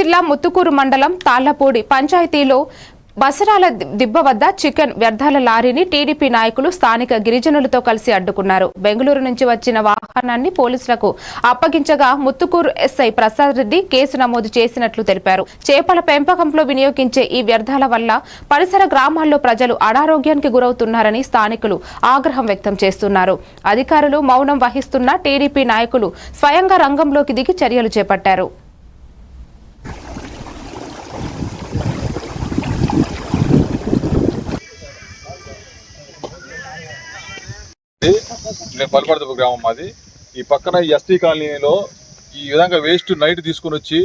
జిల్లా ముత్తుకూరు మండలం తాళ్ళపూడి పంచాయతీలో బసరాల దిబ్బ వద్ద చికెన్ వ్యర్థాల లారీని టీడీపీ నాయకులు స్థానిక గిరిజనులతో కలిసి అడ్డుకున్నారు. బెంగళూరు నుంచి వచ్చిన వాహనాన్ని పోలీసులకు అప్పగించగా ముత్తుకూరు ఎస్ఐ ప్రసాద్ రెడ్డి కేసు నమోదు చేసినట్లు తెలిపారు. చేపల పెంపకంలో వినియోగించే ఈ వ్యర్థాల వల్ల పరిసర గ్రామాల్లో ప్రజలు అనారోగ్యానికి గురవుతున్నారని స్థానికులు ఆగ్రహం వ్యక్తం చేస్తున్నారు. అధికారులు మౌనం వహిస్తున్న టీడీపీ నాయకులు స్వయంగా రంగంలోకి దిగి చర్యలు చేపట్టారు. నేను పల్పడదపు గ్రామం మాది. ఈ పక్కన ఈ ఎస్టీ కాలనీలో ఈ విధంగా వేస్ట్ నైట్ తీసుకుని వచ్చి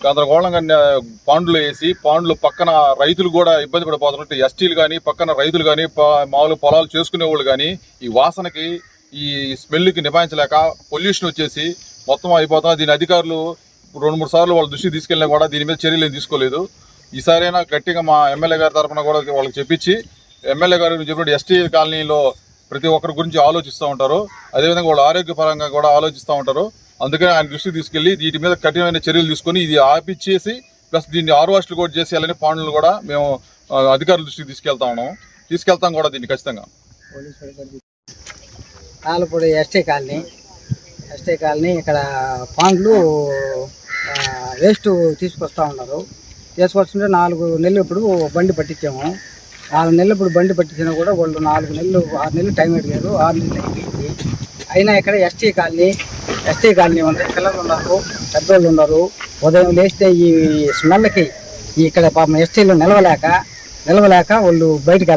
గందరగోళంగా పాండ్లు వేసి పాండ్లు పక్కన రైతులు కూడా ఇబ్బంది పడిపోతున్నట్టు ఎస్టీలు కానీ పక్కన రైతులు కానీ మామూలు పొలాలు చేసుకునే వాళ్ళు కానీ ఈ వాసనకి ఈ స్మెల్కి నిభాయించలేక పొల్యూషన్ వచ్చేసి మొత్తం అయిపోతున్నా దీని అధికారులు రెండు మూడు సార్లు వాళ్ళ దృష్టికి తీసుకెళ్ళినా కూడా దీని మీద చర్యలు ఏం తీసుకోలేదు. ఈసారైనా గట్టిగా మా ఎమ్మెల్యే గారి తరఫున కూడా వాళ్ళకి చెప్పించి ఎమ్మెల్యే గారు చెప్పినట్టు ఎస్టీ కాలనీలో ప్రతి ఒక్కరి గురించి ఆలోచిస్తూ ఉంటారు. అదేవిధంగా వాళ్ళు ఆరోగ్యపరంగా కూడా ఆలోచిస్తూ ఉంటారు. అందుకని ఆయన దృష్టికి తీసుకెళ్ళి వీటి మీద కఠినమైన చర్యలు తీసుకొని ఇది ఆపిచ్చేసి ప్లస్ దీన్ని ఆరు కూడా చేసేయాలని పాండ్లు కూడా మేము అధికారుల దృష్టికి తీసుకెళ్తా ఉన్నాం తీసుకెళ్తాం కూడా దీన్ని ఖచ్చితంగా. Kalapudi ST colony. ST colony ఇక్కడ పాండ్లు వేస్ట్ తీసుకొస్తా ఉన్నారు. తీసుకొస్తుంటే నాలుగు నెలలు ఇప్పుడు బండి పట్టించాము. ఆరు నెలలు ఇప్పుడు బండి పట్టించినా కూడా వాళ్ళు నాలుగు నెలలు ఆరు నెలలు టైం అడిగారు. ఆరు నెలలు అయిపోయింది అయినా ఇక్కడ ఎస్టీ కాలనీ ఎస్టీ కాలనీ ఉంది పిల్లలు ఉన్నారు పెద్దోళ్ళు ఉన్నారు. ఉదయం లేస్తే ఈ స్మెల్కి ఇక్కడ పాపం ఎస్టీలు నిలవలేక నిలవలేక వాళ్ళు బయటకు